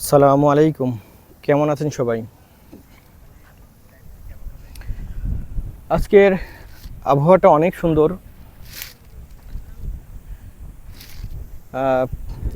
আসসালামু আলাইকুম। কেমন আছেন সবাই? আজকের আবহাওয়াটা অনেক সুন্দর।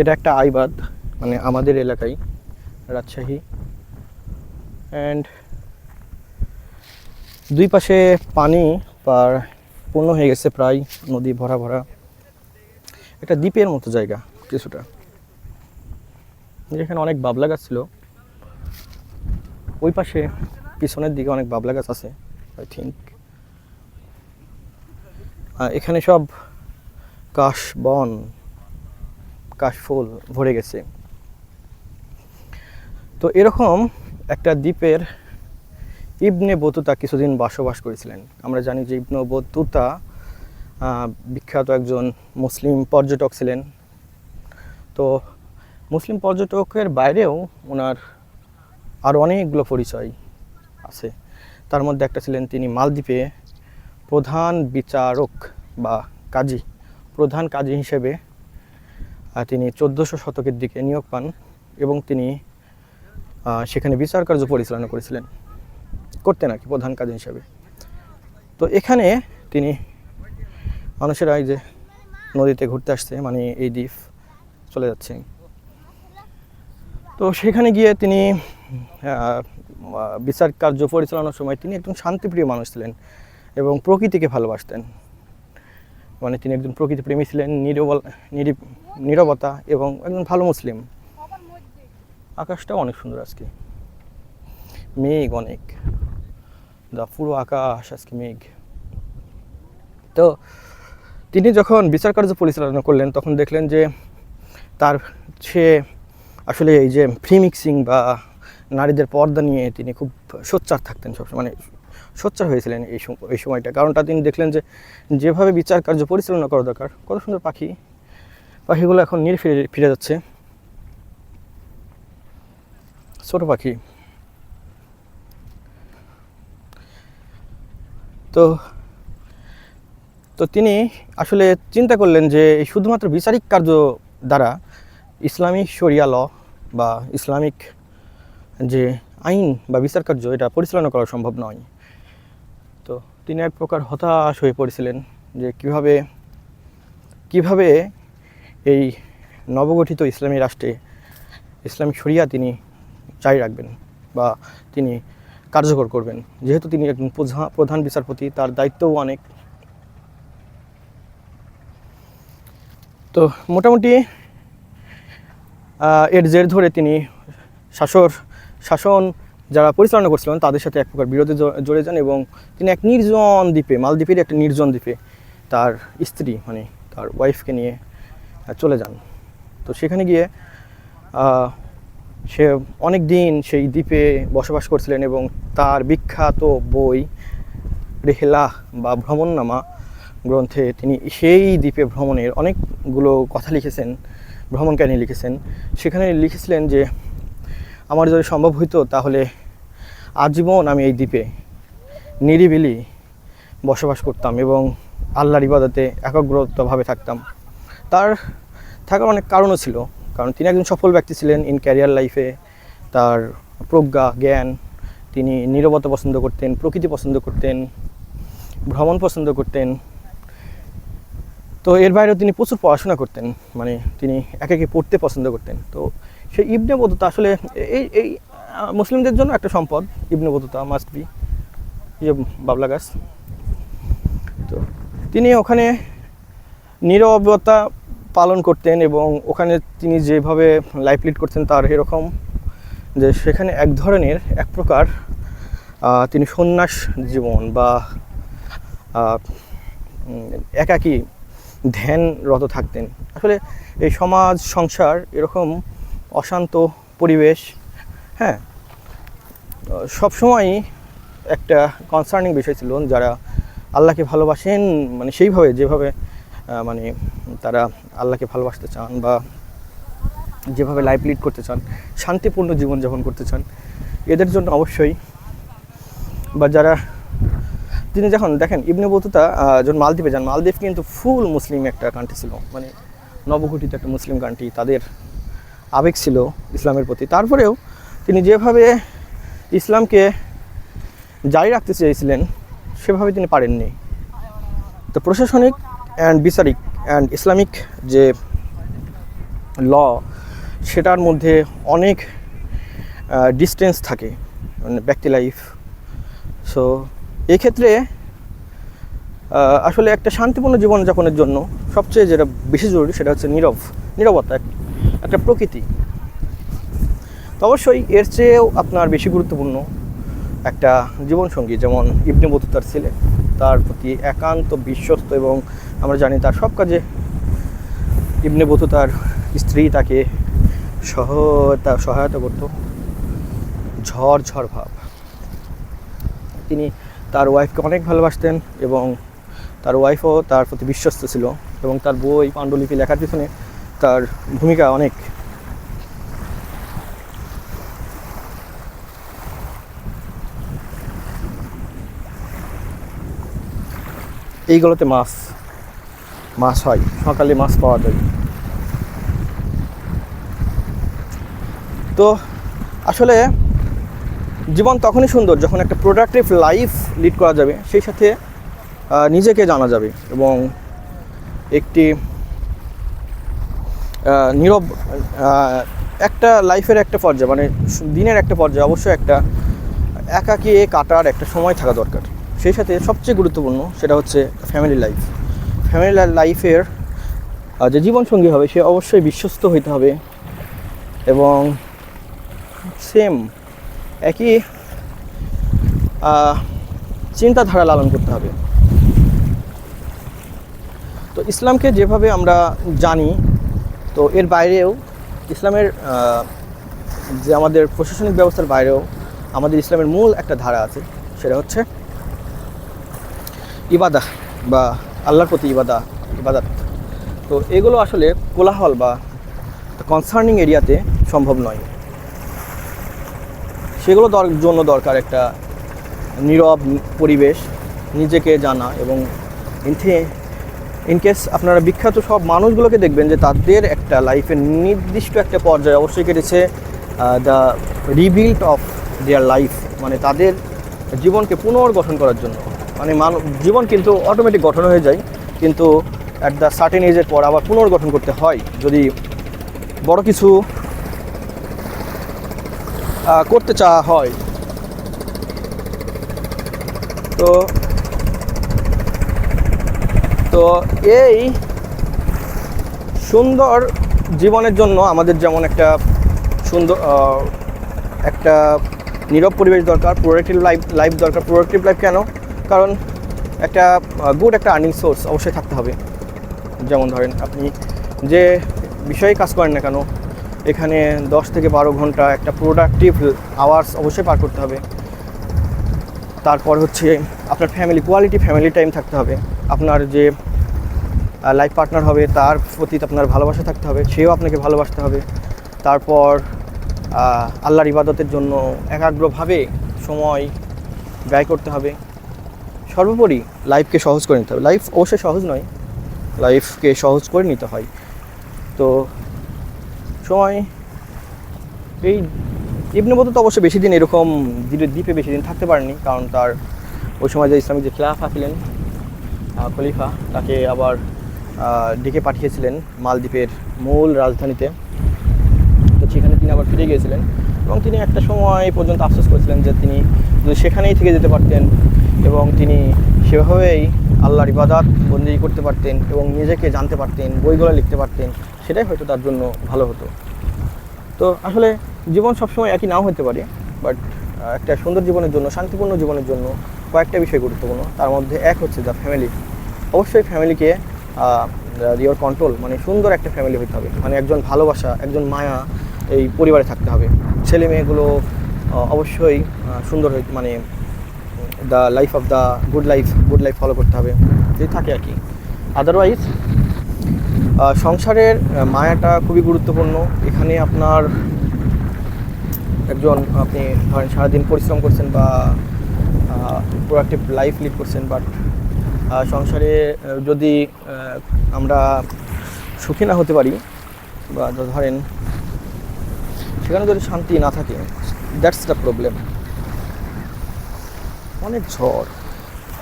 এটা একটা আইবাদ মানে আমাদের এলাকায়, রাজশাহী। অ্যান্ড দুই পাশে পানি পার পূর্ণ হয়ে গেছে প্রায়, নদী ভরা ভরা। একটা দ্বীপের মতো জায়গা, কিছুটা। যেখানে অনেক বাবলা গাছ ছিল, ওই পাশে পিছনের দিকে অনেক বাবলা গাছ আছে আই থিঙ্ক এখানে সব কাশ বন কাশফুল ভরে গেছে। তো এরকম একটা দ্বীপের ইবনে বতুতা কিছুদিন বসবাস করেছিলেন। আমরা জানি যে ইবনে বতুতা বিখ্যাত একজন মুসলিম পর্যটক ছিলেন। তো মুসলিম পর্যটকের বাইরেও ওনার আরও অনেকগুলো পরিচয় আছে। তার মধ্যে একটা ছিলেন তিনি মালদ্বীপে প্রধান বিচারক বা কাজী, প্রধান কাজী হিসেবে তিনি চোদ্দোশো শতকের দিকে নিয়োগ পান এবং তিনি সেখানে বিচার কার্য পরিচালনা করেছিলেন। করতেন আর কি, প্রধান কাজী হিসেবে। তো এখানে তিনি মানুষেরা এই যে নদীতে ঘুরতে আসছে মানে এই দ্বীপ চলে যাচ্ছে। তো সেখানে গিয়ে তিনি বিচার কার্য পরিচালনার সময় তিনি একজন শান্তিপ্রিয় মানুষ ছিলেন এবং প্রকৃতিকে ভালোবাসতেন। মানে তিনি একজন প্রকৃতিপ্রেমী ছিলেন, নিরবল, নিরি- নীরবতা এবং একজন ভালো মুসলিম। আকাশটাও অনেক সুন্দর আজকে। মেঘ অনেক। দা পুরো আকাশ আজকে মেঘ। তো তিনি যখন বিচার কার্য পরিচালনা করলেন, তখন দেখলেন যে তার সে আসলে এই যে ফ্রি মিক্সিং বা নারীদের পর্দা নিয়ে তিনি খুব সোচ্চার থাকতেন সবসময় মানে সোচ্চার হয়েছিলেন এই এই সময়টা। কারণটা তিনি দেখলেন যে যেভাবে বিচার কার্য পরিচালনা করা দরকার, কত সুন্দর পাখি। পাখিগুলো এখন নিয়ে ফিরে ফিরে যাচ্ছে। ছোট পাখি। তো তো তিনি আসলে চিন্তা করলেন যে শুধুমাত্র বিচারিক কার্য দ্বারা ইসলামিক শরিয়া ল বা ইসলামিক যে আইন বা বিচার কার্য, এটা পরিচালনা করা সম্ভব নয়। তো তিনি এক প্রকার হতাশ হয়ে পড়েছিলেন যে কীভাবে কীভাবে এই নবগঠিত ইসলামী রাষ্ট্রে ইসলামিক শরিয়া তিনি চাই রাখবেন বা তিনি কার্যকর করবেন। যেহেতু তিনি একজন প্রধা- প্রধান বিচারপতি, তার দায়িত্বও অনেক। তো মোটামুটি এর জের ধরে তিনি শাসর, শাসন যারা পরিচালনা করছিলেন তাদের সাথে এক প্রকার বিরোধে জড়ে যান এবং তিনি এক নির্জন দ্বীপে মালদ্বীপের একটা নির্জন দ্বীপে তার স্ত্রী মানে তার ওয়াইফকে নিয়ে চলে যান। তো সেখানে গিয়ে সে অনেক দিন সেই দ্বীপে বসবাস করছিলেন এবং তার বিখ্যাত বই রেহেলা বা ভ্রমণনামা গ্রন্থে তিনি সেই দ্বীপে ভ্রমণের অনেকগুলো কথা লিখেছেন। ভ্রমণ কাহিনী লিখেছেন। সেখানে লিখেছিলেন যে, আমার যদি সম্ভব হইতো তাহলে আজীবন আমি এই দ্বীপে নিরিবিলি বসবাস করতাম এবং আল্লাহর ইবাদতে একাগ্রতভাবে থাকতাম। তার থাকার অনেক কারণও ছিল। কারণ তিনি একজন সফল ব্যক্তি ছিলেন ইন ক্যারিয়ার লাইফে। তার প্রজ্ঞা, জ্ঞান তিনি নীরবতা পছন্দ করতেন, প্রকৃতি পছন্দ করতেন, ভ্রমণ পছন্দ করতেন। তো এর বাইরেও তিনি প্রচুর পড়াশোনা করতেন মানে তিনি একে একে পড়তে পছন্দ করতেন। তো সেই ইবনে বদুতা আসলে এই এই মুসলিমদের জন্য একটা সম্পদ, ইবনে বদুতা মাস্ট বি ইয়ে বাবলা গাছ। তো তিনি ওখানে নীরবতা পালন করতেন এবং ওখানে তিনি যেভাবে লাইফ লিড করতেন তার এরকম যে সেখানে এক ধরনের, এক প্রকার তিনি সন্ন্যাস জীবন বা একাকী ধ্যানরত থাকতেন। আসলে এই সমাজ, সংসার এরকম অশান্ত পরিবেশ হ্যাঁ সবসময়ই একটা কনসার্নিং বিষয় ছিল যারা আল্লাহকে ভালোবাসেন মানে সেইভাবে, যেভাবে মানে তারা আল্লাহকে ভালোবাসতে চান বা যেভাবে লাইফ লিড করতে চান, শান্তিপূর্ণ জীবনযাপন করতে চান, এদের জন্য অবশ্যই বা যারা তিনি যখন দেখেন ইবনে বতুতা যখন মালদ্বীপে যান, মালদ্বীপ কিন্তু ফুল মুসলিম একটা কান্ট্রি ছিল। মানে নবঘটিত একটা মুসলিম কান্ট্রি তাদের আবেগ ছিল ইসলামের প্রতি। তারপরেও তিনি যেভাবে ইসলামকে জারি রাখতে চেয়েছিলেন, সেভাবে তিনি পারেননি। তো প্রশাসনিক অ্যান্ড বিচারিক অ্যান্ড ইসলামিক যে ল সেটার মধ্যে অনেক ডিস্টেন্স থাকে মানে ব্যক্তি লাইফ সো এক্ষেত্রে আসলে একটা শান্তিপূর্ণ জীবনযাপনের জন্য সবচেয়ে যেটা বেশি জরুরি সেটা হচ্ছে নীরব, নীরবতা, একটা প্রকৃতি। তো অবশ্যই এর চেয়েও আপনার বেশি গুরুত্বপূর্ণ একটা জীবনসঙ্গী, যেমন ইবনে বতুতার ছেলে। তার প্রতি একান্ত বিশ্বস্ত এবং আমরা জানি তার সব কাজে ইবনে বতুতার স্ত্রী তাকে সহায়তা সহায়তা করত। ঝড় ঝড় ভাব। তিনি তার ওয়াইফকে অনেক ভালোবাসতেন এবং তার ওয়াইফও তার প্রতি বিশ্বস্ত ছিল এবং তার বই, পাণ্ডুলিপি, লেখার পিছনে তার ভূমিকা অনেক। এইগুলোতে মাছ মাছ হয়, সকালে মাছ পাওয়া যায়। তো আসলে জীবন তখনই সুন্দর যখন একটা প্রোডাক্টিভ লাইফ লিড করা যাবে, সেই সাথে নিজেকে জানা যাবে এবং একটি নীরব একটা লাইফের একটা পর্যায়ে মানে দিনের একটা পর্যায়ে, অবশ্যই একটা একাকী কাটার একটা সময় থাকা দরকার। সেই সাথে সবচেয়ে গুরুত্বপূর্ণ সেটা হচ্ছে ফ্যামিলি লাইফ ফ্যামিলি লাইফের যে জীবনসঙ্গী হবে, সে অবশ্যই বিশ্বস্ত হইতে হবে এবং সেম একই চিন্তাধারা লালন করতে হবে। তো ইসলামকে যেভাবে আমরা জানি, তো এর বাইরেও ইসলামের যে আমাদের প্রশাসনিক ব্যবস্থার বাইরেও আমাদের ইসলামের মূল একটা ধারা আছে, সেটা হচ্ছে ইবাদা বা আল্লাহর প্রতি ইবাদা, ইবাদাত। তো এগুলো আসলে কোলাহল বা কনসার্নিং এরিয়াতে সম্ভব নয়। সেগুলো জন্য দরকার একটা নীরব পরিবেশ নিজেকে জানা এবং ইনকেস আপনারা বিখ্যাত সব মানুষগুলোকে দেখবেন যে তাদের একটা লাইফের নির্দিষ্ট একটা পর্যায়ে অবশ্যই কেটেছে the rebuild of their life মানে তাদের জীবনকে পুনর্গঠন করার জন্য। মানে মানব জীবন কিন্তু অটোমেটিক গঠন হয়ে যায়, কিন্তু অ্যাট দ্য সার্টেন এজের পর আবার পুনর্গঠন করতে হয়। যদি বড় কিছু করতে চাওয়া হয়। তো তো এই সুন্দর জীবনের জন্য আমাদের যেমন একটা সুন্দর একটা নীরব পরিবেশ দরকার প্রোডাক্টিভ লাইফ লাইফ দরকার। প্রোডাক্টিভ লাইফ কেন? কারণ একটা গুড একটা আর্নিং সোর্স অবশ্যই থাকতে হবে। যেমন ধরেন আপনি যে বিষয়ে কাজ করেন না কেন এখানে দশ থেকে বারো ঘণ্টা একটা প্রোডাক্টিভ আওয়ার্স অবশ্যই পার করতে হবে। তারপর হচ্ছে আপনার ফ্যামিলি কোয়ালিটি ফ্যামিলি টাইম থাকতে হবে। আপনার যে লাইফ পার্টনার হবে, তার প্রতি আপনার ভালোবাসা থাকতে হবে, সেও আপনাকে ভালোবাসতে হবে। তারপর আল্লাহর ইবাদতের জন্য একাগ্রভাবে সময় ব্যয় করতে হবে। সর্বোপরি লাইফকে সহজ করে নিতে হবে। লাইফ অবশ্যই সহজ নয়। লাইফকে সহজ করে নিতে হয়। তো সময়। এই ইবনে বতুতা অবশ্য বেশি দিন এরকম দ্বীপে বেশি দিন থাকতে পারেনি, কারণ তার ওই সময় যে ইসলামিক যে খিলাফা ছিলেন খলিফা, তাকে আবার ডেকে পাঠিয়েছিলেন মালদ্বীপের মূল রাজধানীতে। তো সেখানে তিনি আবার ফিরে গিয়েছিলেন এবং তিনি একটা সময় পর্যন্ত আফসোস করেছিলেন যে তিনি যদি সেখানেই থেকে যেতে পারতেন এবং তিনি সেভাবেই আল্লাহর ইবাদাত বন্দি করতে পারতেন এবং নিজেকে জানতে পারতেন, বইগুলো লিখতে পারতেন। সেটাই হয়তো তার জন্য ভালো হতো। তো আসলে জীবন সবসময় একই নাও হতে পারে বাট একটা সুন্দর জীবনের জন্য, শান্তিপূর্ণ জীবনের জন্য কয়েকটা বিষয় গুরুত্বপূর্ণ। তার মধ্যে এক হচ্ছে দ্য ফ্যামিলি অবশ্যই ফ্যামিলিকে ইয়োর কন্ট্রোল মানে সুন্দর একটা ফ্যামিলি হতে হবে। মানে একজন ভালোবাসা, একজন মায়া এই পরিবারে থাকতে হবে। ছেলে মেয়েগুলো অবশ্যই সুন্দর হই- মানে the life of the good life good life follow করতে হবে। যদি থাকে আর কি। আদারওয়াইজ সংসারের মায়াটা খুবই গুরুত্বপূর্ণ। এখানে আপনার একজন, আপনি ধরেন সারাদিন পরিশ্রম করছেন বা প্রোডাক্টিভ লাইফ লিড করছেন বাট সংসারে যদি আমরা সুখী না হতে পারি বা ধরেন সেখানে যদি শান্তি না থাকে দ্যাটস দ্য প্রবলেম অনেক ঝড়।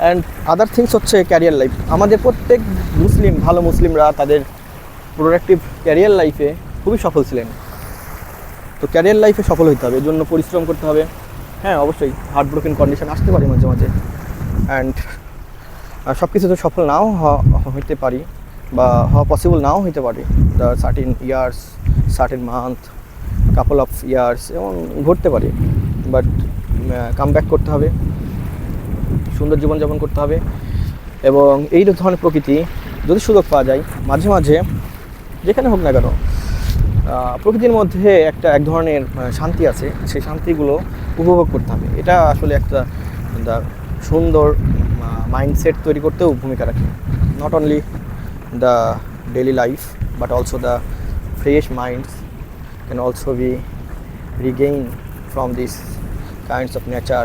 অ্যান্ড আদার থিংস হচ্ছে ক্যারিয়ার লাইফ আমাদের প্রত্যেক মুসলিম, ভালো মুসলিমরা তাদের প্রোডাক্টিভ ক্যারিয়ার লাইফে খুবই সফল ছিলেন। তো ক্যারিয়ার লাইফে সফল হতে হবে এর জন্য পরিশ্রম করতে হবে। হ্যাঁ অবশ্যই হার্ট ব্রোকেন কন্ডিশন আসতে পারে মাঝে মাঝে। অ্যান্ড সব কিছুতে সফল নাও হইতে পারি বা হওয়া পসিবল নাও হইতে পারে। The certain years certain month couple of years এবং ঘটতে পারে। বাট কাম ব্যাক করতে হবে। সুন্দর জীবনযাপন করতে হবে। এবং এই ধরনের প্রকৃতি যদি সুযোগ পাওয়া যায়, মাঝে মাঝে যেখানে হোক না কেন প্রকৃতির মধ্যে একটা এক ধরনের শান্তি আছে, সেই শান্তিগুলো উপভোগ করতে হবে। এটা আসলে একটা সুন্দর মাইন্ডসেট তৈরি করতেও ভূমিকা রাখে। Not only the daily life but also the fresh minds can also be regain from this kinds of nature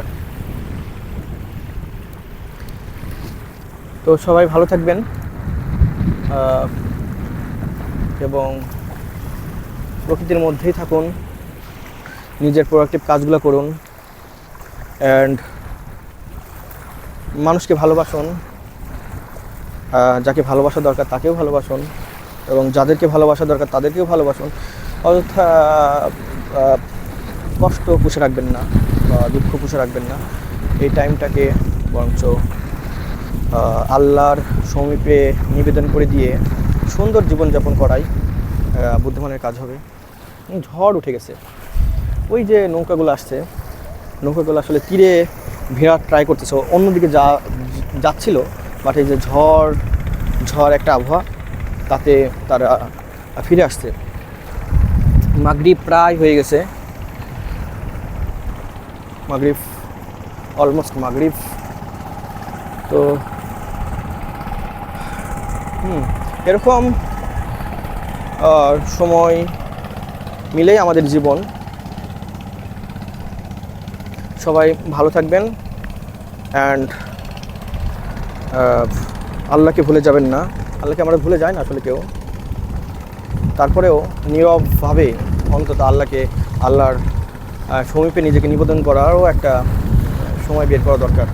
তো সবাই ভালো থাকবেন। এবং প্রকৃতির মধ্যেই থাকুন, নিজের প্রোডাক্টিভ কাজগুলো করুন অ্যান্ড মানুষকে ভালোবাসুন যাকে ভালোবাসা দরকার তাকেও ভালোবাসুন, এবং যাদেরকে ভালোবাসা দরকার তাদেরকেও ভালোবাসুন, অযথা কষ্ট পুষে রাখবেন না বা দুঃখ পুষে রাখবেন না। এই টাইমটাকে বরঞ্চ আল্লাহর সমীপে নিবেদন করে দিয়ে সুন্দর জীবনযাপন করাই বুদ্ধিমানের কাজ হবে। ঝড় উঠে গেছে। ওই যে নৌকাগুলো আসছে, নৌকাগুলো আসলে তীরে ভেড়ার ট্রাই করতেছে। অন্যদিকে যা, যাচ্ছিল বাট এই যে ঝড় ঝড় একটা আবহাওয়া, তাতে তারা ফিরে আসছে। মাগরিব প্রায় হয়ে গেছে। মাগরিব অলমোস্ট মাগরিব। তো, হুম এরকম সময় মিলেই আমাদের জীবন। সবাই ভালো থাকবেন অ্যান্ড আল্লাহকে ভুলে যাবেন না। আল্লাহকে আমরা ভুলে যাই না আসলে কেউ। তারপরেও নীরবভাবে অন্তত আল্লাহকে, আল্লাহর সমীপে নিজেকে নিবেদন করারও একটা সময় বের করা দরকার।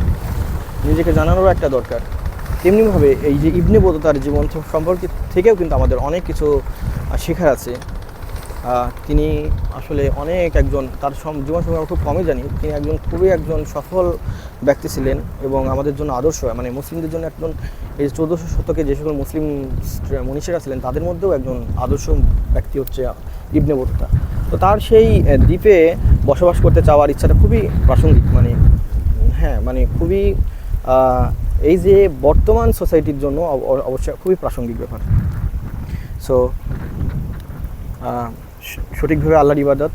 নিজেকে জানানোরও একটা দরকার। তেমনিভাবে এই যে ইবনে বদতার জীবন থ- সম্পর্কে থেকেও কিন্তু আমাদের অনেক কিছু শেখার আছে। তিনি আসলে অনেক একজন, তার সম- জীবন সম্পর্কে খুব কমই জানি। তিনি একজন খুবই একজন সফল ব্যক্তি ছিলেন এবং আমাদের জন্য আদর্শ। মানে মুসলিমদের জন্য একজন, এই চৌদ্দশো শতকে যে সকল মুসলিম মনীষীরা ছিলেন, তাদের মধ্যেও একজন আদর্শ ব্যক্তি হচ্ছে ইবনে বতুতা। তো তার সেই দ্বীপে বসবাস করতে চাওয়ার ইচ্ছাটা খুবই প্রাসঙ্গিক। মানে হ্যাঁ মানে খুবই এই যে বর্তমান সোসাইটির জন্য অবশ্যই খুবই প্রাসঙ্গিক ব্যাপার। সো, সঠিকভাবে আল্লাহর ইবাদত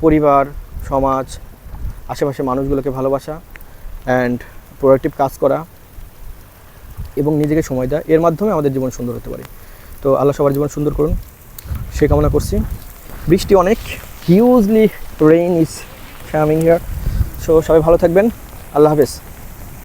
পরিবার, সমাজ আশেপাশে মানুষগুলোকে ভালোবাসা অ্যান্ড প্রোডাক্টিভ কাজ করা এবং নিজেকে সময় দেওয়া এর মাধ্যমে আমাদের জীবন সুন্দর হতে পারে। তো আল্লাহ সবার জীবন সুন্দর করুন। সে কামনা করছি। বৃষ্টি অনেক hugely rain is coming here so সবাই ভালো থাকবেন। আল্লাহ হাফেজ।